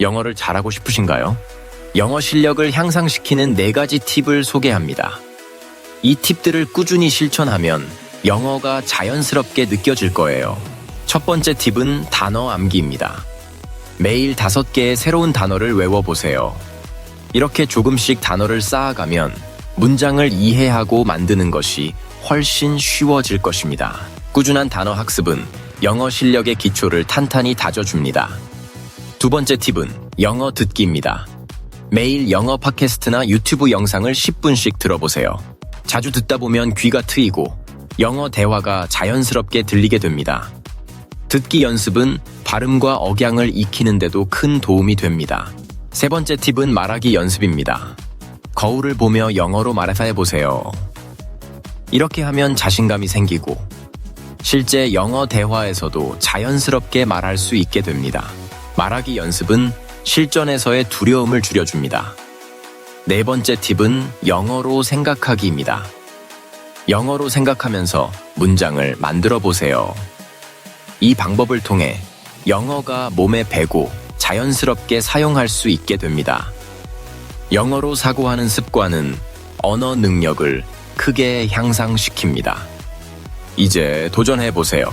영어를 잘하고 싶으신가요? 영어 실력을 향상시키는 네 가지 팁을 소개합니다. 이 팁들을 꾸준히 실천하면 영어가 자연스럽게 느껴질 거예요. 첫 번째 팁은 단어 암기입니다. 매일 다섯 개의 새로운 단어를 외워보세요. 이렇게 조금씩 단어를 쌓아가면 문장을 이해하고 만드는 것이 훨씬 쉬워질 것입니다. 꾸준한 단어 학습은 영어 실력의 기초를 탄탄히 다져줍니다. 두 번째 팁은 영어 듣기입니다. 매일 영어 팟캐스트나 유튜브 영상을 10분씩 들어보세요. 자주 듣다 보면 귀가 트이고 영어 대화가 자연스럽게 들리게 됩니다. 듣기 연습은 발음과 억양을 익히는데도 큰 도움이 됩니다. 세 번째 팁은 말하기 연습입니다. 거울을 보며 영어로 말해서 해보세요. 이렇게 하면 자신감이 생기고 실제 영어 대화에서도 자연스럽게 말할 수 있게 됩니다. 말하기 연습은 실전에서의 두려움을 줄여줍니다. 네 번째 팁은 영어로 생각하기입니다. 영어로 생각하면서 문장을 만들어 보세요. 이 방법을 통해 영어가 몸에 배고 자연스럽게 사용할 수 있게 됩니다. 영어로 사고하는 습관은 언어 능력을 크게 향상시킵니다. 이제 도전해 보세요.